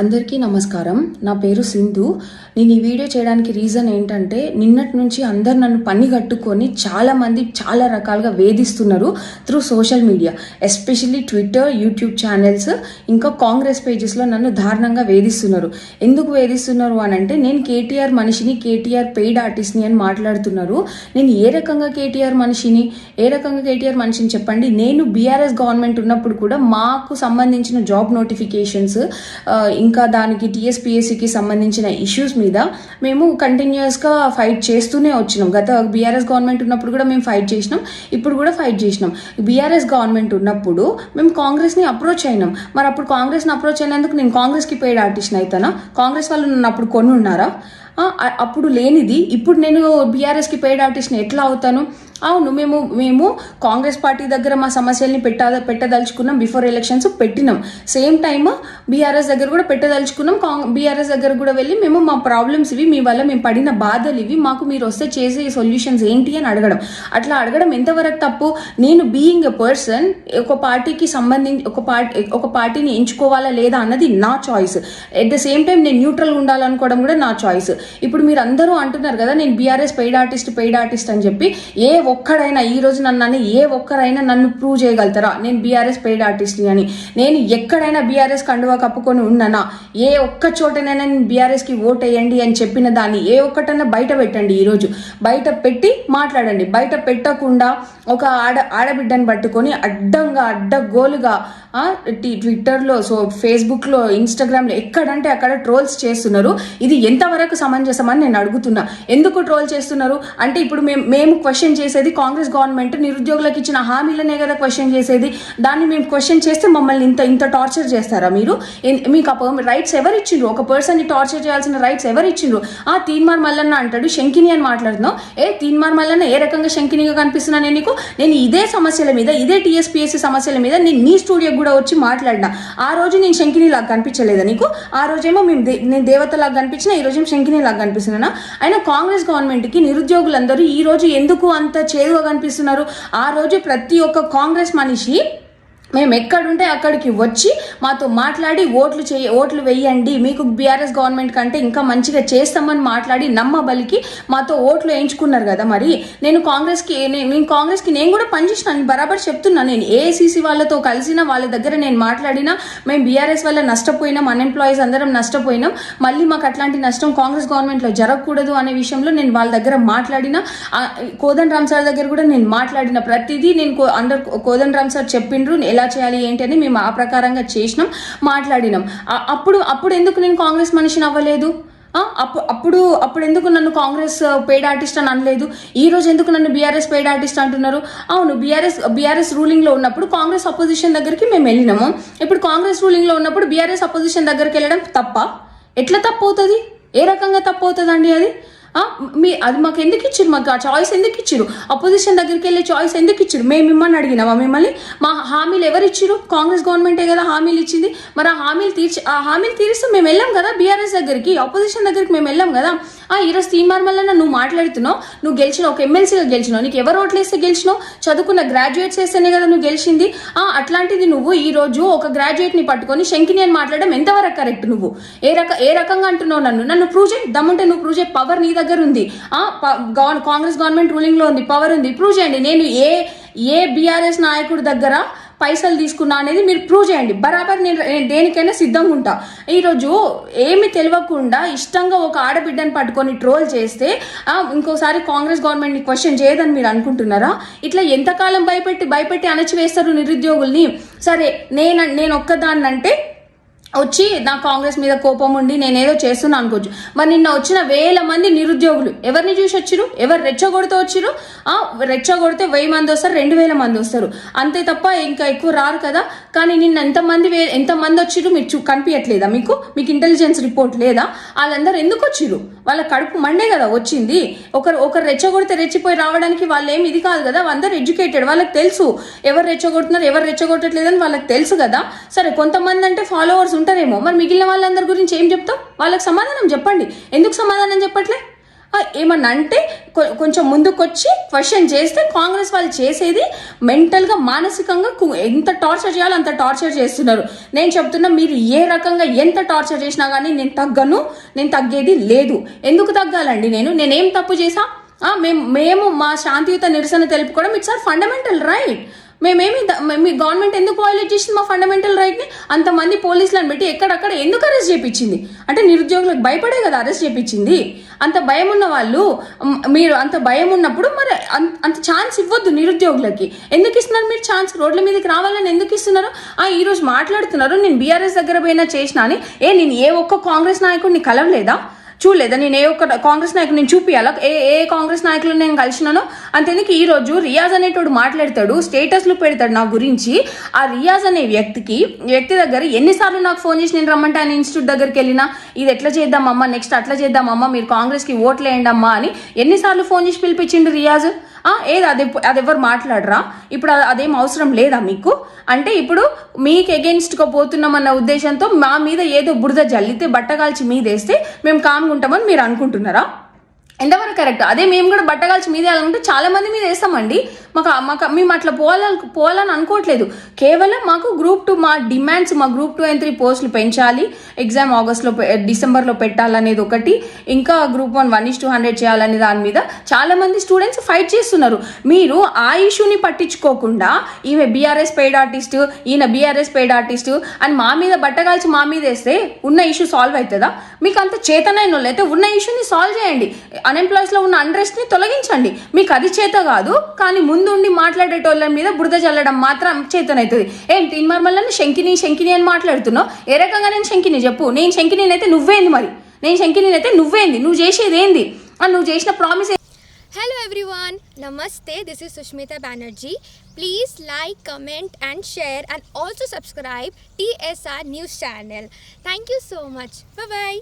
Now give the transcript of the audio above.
అందరికీ నమస్కారం. నా పేరు సింధు. నేను ఈ వీడియో చేయడానికి రీజన్ ఏంటంటే నిన్నటి నుంచి అందరు నన్ను పని కట్టుకొని చాలామంది చాలా రకాలుగా వేధిస్తున్నారు through social media especially Twitter YouTube channels ఇంకా కాంగ్రెస్ పేజెస్లో నన్ను దారుణంగా వేధిస్తున్నారు. ఎందుకు వేధిస్తున్నారు అని అంటే నేను కేటీఆర్ మనిషిని కేటీఆర్ పెయిడ్ ఆర్టిస్ట్ని అని మాట్లాడుతున్నారు. నేను ఏ రకంగా కేటీఆర్ మనిషిని ఏ రకంగా కేటీఆర్ మనిషిని చెప్పండి? నేను బీఆర్ఎస్ గవర్నమెంట్ ఉన్నప్పుడు కూడా మాకు సంబంధించిన జాబ్ నోటిఫికేషన్స్ ఇంకా దానికి టీఎస్పీఎస్సికి సంబంధించిన ఇష్యూస్ మీద మేము కంటిన్యూస్గా ఫైట్ చేస్తూనే వచ్చినాం. గత బీఆర్ఎస్ గవర్నమెంట్ ఉన్నప్పుడు కూడా మేము ఫైట్ చేసినాం. ఇప్పుడు కూడా ఫైట్ చేసినాం. బీఆర్ఎస్ గవర్నమెంట్ ఉన్నప్పుడు మేము కాంగ్రెస్ని అప్రోచ్ అయినాం. మరి అప్పుడు కాంగ్రెస్ని అప్రోచ్ అయినందుకు నేను కాంగ్రెస్కి పెయిడ్ ఆర్టిస్ట్ అవుతానా కాంగ్రెస్ వాళ్ళు నన్ను అప్పుడు కొని ఉన్నారా అప్పుడు లేనిది. ఇప్పుడు నేను బీఆర్ఎస్కి పెయిడ్ ఆర్టిస్ట్ని ఎట్లా అవుతాను? అవును మేము మేము కాంగ్రెస్ పార్టీ దగ్గర మా సమస్యల్ని పెట్ట పెట్టదలుచుకున్నాం. బిఫోర్ ఎలక్షన్స్ పెట్టినాం. సేమ్ టైమ్ బీఆర్ఎస్ దగ్గర కూడా పెట్టదలుచుకున్నాం. కాంగ్ బీఆర్ఎస్ దగ్గర కూడా వెళ్ళి మేము మా ప్రాబ్లమ్స్ ఇవి మీ వల్ల మేము పడిన బాధలు ఇవి మాకు మీరు వస్తే చేసే సొల్యూషన్స్ ఏంటి అని అడగడం. అట్లా అడగడం ఎంతవరకు తప్పు? నేను బీయింగ్ ఎ పర్సన్ ఒక పార్టీకి సంబంధించి ఒక పార్టీ ఒక పార్టీని ఎంచుకోవాలా లేదా అన్నది నా choice at the same time నేను న్యూట్రల్ ఉండాలనుకోవడం కూడా నా చాయిస్ ఇప్పుడు మీరు అందరూ అంటున్నారు కదా నేను BRS paid artist paid artist అని చెప్పి ఏ ఒక్కడైనా ఈ రోజు నన్ను అని ఏ ఒక్కరైనా నన్ను ప్రూవ్ చేయగలుగుతారా? నేను బీఆర్ఎస్ పెయిడ్ ఆర్టిస్ట్ అని. నేను ఎక్కడైనా బీఆర్ఎస్ కండువా కప్పుకొని ఉన్నానా? ఏ ఒక్క చోటనైనా నేను బీఆర్ఎస్కి ఓట్ వేయండి అని చెప్పిన దాన్ని ఏ ఒక్కటైనా బయట పెట్టండి ఈరోజు బయట పెట్టి మాట్లాడండి. బయట పెట్టకుండా ఒక ఆడ ఆడబిడ్డని పట్టుకొని అడ్డంగా అడ్డగోలుగా ట్విట్టర్లో సో ఫేస్బుక్లో ఇన్స్టాగ్రామ్లో ఎక్కడంటే అక్కడ ట్రోల్స్ చేస్తున్నారు. ఇది ఎంతవరకు సమంజసమని నేను అడుగుతున్నా. ఎందుకు ట్రోల్ చేస్తున్నారు? అంటే ఇప్పుడు మేము మేము క్వశ్చన్ చేసేది కాంగ్రెస్ గవర్నమెంట్ నిరుద్యోగులకు ఇచ్చిన హామీలనే కదా క్వశ్చన్ చేసేది. దాన్ని మేము క్వశ్చన్ చేస్తే మమ్మల్ని ఇంత ఇంత టార్చర్ చేస్తారా మీరు? మీకు ఆ రైట్స్ ఎవరు ఇచ్చిండ్రు ఒక పర్సన్ని టార్చర్ చేయాల్సిన రైట్స్ ఎవరు ఇచ్చిండ్రు ఆ తీన్మార్ మల్లన్న అంటాడు శంకిని అని మాట్లాడుతున్నావు. ఏ తీన్మార్ మల్లన్న ఏ రకంగా శంకినిగా కనిపిస్తున్నా నేను నీకు? నేను ఇదే సమస్యల మీద ఇదే టీఎస్పీఎస్సీ సమస్యల మీద నేను నీ స్టూడియోకి కూడా వచ్చి మాట్లాడినా. ఆ రోజు నేను శంకిని లాగా కనిపించలేదా నీకు? ఆ రోజేమో మేము నేను దేవతలాగా కనిపించిన ఈ రోజు శంకిని ఇలా కనిపిస్తున్నానా అయినా కాంగ్రెస్ గవర్నమెంట్కి నిరుద్యోగులందరూ ఈ రోజు ఎందుకు అంత చేదుగా కనిపిస్తున్నారు? ఆ రోజు ప్రతి ఒక్క కాంగ్రెస్ మనిషి మేము ఎక్కడుంటే అక్కడికి వచ్చి మాతో మాట్లాడి ఓట్లు చేయ ఓట్లు వేయండి. మీకు బీఆర్ఎస్ గవర్నమెంట్ కంటే ఇంకా మంచిగా చేస్తామని మాట్లాడి నమ్మబలికి మాతో ఓట్లు వేయించుకున్నారు కదా మరి. నేను కాంగ్రెస్కి నేను కాంగ్రెస్కి నేను కూడా పనిచేసినాను బరాబర్ చెప్తున్నా. నేను ఏఐసీసీ వాళ్ళతో కలిసిన వాళ్ళ దగ్గర నేను మాట్లాడినా మేము బీఆర్ఎస్ వల్ల నష్టపోయినాం అన్ఎంప్లాయీస్ అందరం నష్టపోయినాం. మళ్ళీ మాకు అట్లాంటి నష్టం కాంగ్రెస్ గవర్నమెంట్లో జరగకూడదు అనే విషయంలో నేను వాళ్ళ దగ్గర మాట్లాడిన. కోదన్ రామ్ సార్ దగ్గర కూడా నేను మాట్లాడిన. ప్రతిదీ నేను కో- అండర్ కోదన్ రామ్ సార్ చెప్పిండ్రు. ఎలా చేయాలి ఏంటి అని మేము ఆ ప్రకారంగా చేసినాం మాట్లాడినాం. అప్పుడు అప్పుడు ఎందుకు నేను కాంగ్రెస్ మనిషిని అవ్వలేదు? అప్పుడు అప్పుడు అప్పుడు ఎందుకు నన్ను కాంగ్రెస్ పెయిడ్ ఆర్టిస్ట్ అని అనలేదు? ఈ రోజు ఎందుకు నన్ను బీఆర్ఎస్ పెయిడ్ ఆర్టిస్ట్ అంటున్నారు? అవును బీఆర్ఎస్ బీఆర్ఎస్ రూలింగ్లో ఉన్నప్పుడు కాంగ్రెస్ అపోజిషన్ దగ్గరికి మేము వెళ్ళినాము. ఇప్పుడు కాంగ్రెస్ రూలింగ్లో ఉన్నప్పుడు బీఆర్ఎస్ అపోజిషన్ దగ్గరికి వెళ్ళడం తప్ప? ఎట్లా తప్పు అవుతుంది? ఏ రకంగా తప్పు అవుతుందండి అది? మీ అది మాకు ఎందుకు ఇచ్చారు? మాకు ఆ చాయిస్ ఎందుకు ఇచ్చారు? అపోజిషన్ దగ్గరికి వెళ్ళే చాయిస్ ఎందుకు ఇచ్చారు? మేము మిమ్మల్ని అడిగినామా మిమ్మల్ని? మా హామీలు ఎవరు ఇచ్చారు? కాంగ్రెస్ గవర్నమెంటే కదా హామీలు ఇచ్చింది. మరి ఆ హామీలు తీర్చి ఆ హామీలు తీరిస్తే మేము వెళ్ళాం కదా బీఆర్ఎస్ దగ్గరికి అపోజిషన్ దగ్గరికి మేము వెళ్ళాం కదా. ఆ ఈరోజు తీర్మార్ మళ్ళీ నువ్వు మాట్లాడుతున్నావు నువ్వు గెలిచినావు ఒక ఎమ్మెల్సీగా గెలిచినావు నీకు ఎవరు ఓట్లు వేస్తే గెలిచినావు? చదువుకున్న గ్రాడ్యుయేట్స్ వేస్తేనే కదా నువ్వు గెలిచింది. ఆ అట్లాంటిది నువ్వు ఈ రోజు ఒక గ్రాడ్యుయేట్ని పట్టుకొని శంకిని అని మాట్లాడడం ఎంతవరకు కరెక్ట్ నువ్వు? ఏ రక ఏ రకంగా అంటున్నావు నన్ను? నన్ను ప్రూవ్ చేయి దమ్ముంటే నువ్వు ప్రూవ్ చేయి పవర్ నీ దగ్గర ఉంది ప- గవ- కాంగ్రెస్ గవర్నమెంట్ రూలింగ్లో ఉంది పవర్ ఉంది ప్రూవ్ చేయండి. నేను ఏ ఏ బీఆర్ఎస్ నాయకుడి దగ్గర పైసలు తీసుకున్నా అనేది మీరు ప్రూవ్ చేయండి. బరాబర్ నేను దేనికైనా సిద్ధంగా ఉంటా. ఈరోజు ఏమి తెలియకుండా ఇష్టంగా ఒక ఆడబిడ్డని పట్టుకొని ట్రోల్ చేస్తే ఇంకోసారి కాంగ్రెస్ గవర్నమెంట్ని క్వశ్చన్ చేయదని మీరు అనుకుంటున్నారా? ఇట్లా ఎంతకాలం భయపెట్టి భయపెట్టి అణచివేస్తారు నిరుద్యోగుల్ని? సరే నేను నేను ఒక్కదాన్నంటే వచ్చి నా కాంగ్రెస్ మీద కోపం ఉండి నేనేదో చేస్తున్నా అనుకోవచ్చు మరి నిన్న వచ్చిన వేల మంది నిరుద్యోగులు ఎవరిని చూసి వచ్చిరు ఎవరు రెచ్చగొడితే వచ్చిరు ఆ రెచ్చగొడితే వెయ్యి మంది వస్తారు రెండు వేల మంది వస్తారు. అంతే తప్ప ఇంకా ఎక్కువ రారు కదా? కానీ నిన్న ఎంతమంది వే ఎంతమంది వచ్చిరు మీరు చూ కనిపించట్లేదా మీకు? మీకు ఇంటెలిజెన్స్ రిపోర్ట్ లేదా? వాళ్ళందరూ ఎందుకు వచ్చిరు వాళ్ళ కడుపు మండే కదా వచ్చింది. ఒకరు ఒకరు రెచ్చగొడితే రెచ్చిపోయి రావడానికి వాళ్ళు ఏమి ఇది కాదు కదా. అందరు ఎడ్యుకేటెడ్. వాళ్ళకి తెలుసు ఎవరు రెచ్చగొడుతున్నారు ఎవరు రెచ్చగొట్టట్లేదని వాళ్ళకి తెలుసు కదా. సరే కొంతమంది అంటే ఫాలోవర్స్ ఉంటారేమో. మరి మిగిలిన వాళ్ళందరి గురించి ఏం చెప్తాం వాళ్ళకి సమాధానం చెప్పండి. ఎందుకు సమాధానం చెప్పట్లే? ఏమన్నా అంటే కొ- కొంచెం ముందుకొచ్చి క్వశ్చన్ చేస్తే కాంగ్రెస్ వాళ్ళు చేసేది మెంటల్గా మానసికంగా ఎంత టార్చర్ చేయాలో అంత టార్చర్ చేస్తున్నారు. నేను చెప్తున్నా మీరు ఏ రకంగా ఎంత టార్చర్ చేసినా కానీ నేను తగ్గను నేను తగ్గేది లేదు. ఎందుకు తగ్గాలండి నేను? నేనేం తప్పు చేసా మేము మేము మా శాంతియుత నిరసన తెలుపుకోవడం ఇట్స్ ఆర్ ఫండమెంటల్ రైట్? మేమేమి మీ గవర్నమెంట్ ఎందుకు వైలేట్ చేసింది మా ఫండమెంటల్ రైట్ని అంతమంది పోలీసులను పెట్టి ఎక్కడక్కడ ఎందుకు అరెస్ట్ చేయించింది అంటే నిరుద్యోగులకు భయపడే కదా అరెస్ట్ చేయించింది అంత భయం ఉన్న వాళ్ళు మీరు అంత భయం ఉన్నప్పుడు మరి అంత అంత ఛాన్స్ ఇవ్వద్దు నిరుద్యోగులకి. ఎందుకు ఇస్తున్నారు మీరు ఛాన్స్ రోడ్ల మీదకి రావాలని ఎందుకు ఇస్తున్నారు? ఆ ఈరోజు మాట్లాడుతున్నారు నేను బీఆర్ఎస్ దగ్గర పోయినా చేసినా అని. ఏ నేను ఏ ఒక్క కాంగ్రెస్ నాయకుడిని కలవలేదా? చూడలేదా? నేను ఏ ఒక్క కాంగ్రెస్ నాయకుడు నేను చూపియాలా? ఏ ఏ కాంగ్రెస్ నాయకులు నేను కలిసినానో? అంతెందుకు ఈ రోజు రియాజ్ అనేటోడు మాట్లాడతాడు స్టేటస్లు పెడతాడు నా గురించి. ఆ రియాజ్ అనే వ్యక్తికి వ్యక్తి దగ్గర ఎన్నిసార్లు నాకు ఫోన్ చేసి నేను రమ్మంటే ఆయన ఇన్స్టిట్యూట్ దగ్గరికి వెళ్ళినా ఇది ఎట్లా చేద్దామమ్మా? నెక్స్ట్ అట్లా చేద్దామమ్మా? మీరు కాంగ్రెస్కి ఓట్లేయండి అమ్మా అని ఎన్నిసార్లు ఫోన్ చేసి పిలిపించిండు రియాజ్. ఏది? అది అది ఎవరు మాట్లాడరా? ఇప్పుడు అదేం అవసరం లేదా మీకు? అంటే ఇప్పుడు మీకు ఎగెన్స్ట్గా పోతున్నామన్న ఉద్దేశంతో మా మీద ఏదో బురద జల్లితే బట్టగాల్చి మీదేస్తే మేము కామ్గా ఉంటామని మీరు అనుకుంటున్నారా? ఎంతవరకు కరెక్ట్? అదే మేము కూడా బట్టగాల్చి మీద వేయాలనుకుంటే చాలా మంది మీద వేస్తామండి. మాకు మాకు మేము అట్లా పోవాలని పోవాలని అనుకోవట్లేదు. కేవలం మాకు గ్రూప్ టూ మా డిమాండ్స్ మా గ్రూప్ టూ అండ్ త్రీ పోస్టులు పెంచాలి. ఎగ్జామ్ ఆగస్ట్లో పె- eh, డిసెంబర్లో పెట్టాలనేది ఒకటి. ఇంకా group one one is two hundred చేయాలనే దాని మీద చాలామంది స్టూడెంట్స్ ఫైట్ చేస్తున్నారు. మీరు ఆ ఇష్యూని పట్టించుకోకుండా ఈమె బీఆర్ఎస్ పెయిడ్ ఆర్టిస్ట్ ఈయన బీఆర్ఎస్ పెయిడ్ ఆర్టిస్ట్ అని మా మీద బట్టగాల్చి మా మీద వేస్తే ఉన్న ఇష్యూ సాల్వ్ అవుతుందా? మీకు అంత చేతనైన వాళ్ళు అయితే ఉన్న ఇష్యూని సాల్వ్ చేయండి. అన్ఎంప్లాయీస్లో ఉన్న అండ్రెస్ట్ని తొలగించండి. మీకు అది చేత కాదు కానీ ముందు ముందుండి మాట్లాడేటోళ్ళ మీద బురద చల్లడం మాత్రం చేతనవుతుంది ఏంటి మరమల్లని శంకిని శంకిని అని మాట్లాడుతున్నావు? ఏ రకంగా నేను శంకిని చెప్పు? నేను శంకిని అయితే నువ్వేంది మరి? నేను శంకిని అయితే నువ్వేంది? నువ్వు చేసేది ఏంది అని నువ్వు చేసిన ప్రామిస్ హలో ఎవ్రీవాన్ నమస్తే this is Sushmita Banerjee please like comment and share and also subscribe TSR news channel thank you so much bye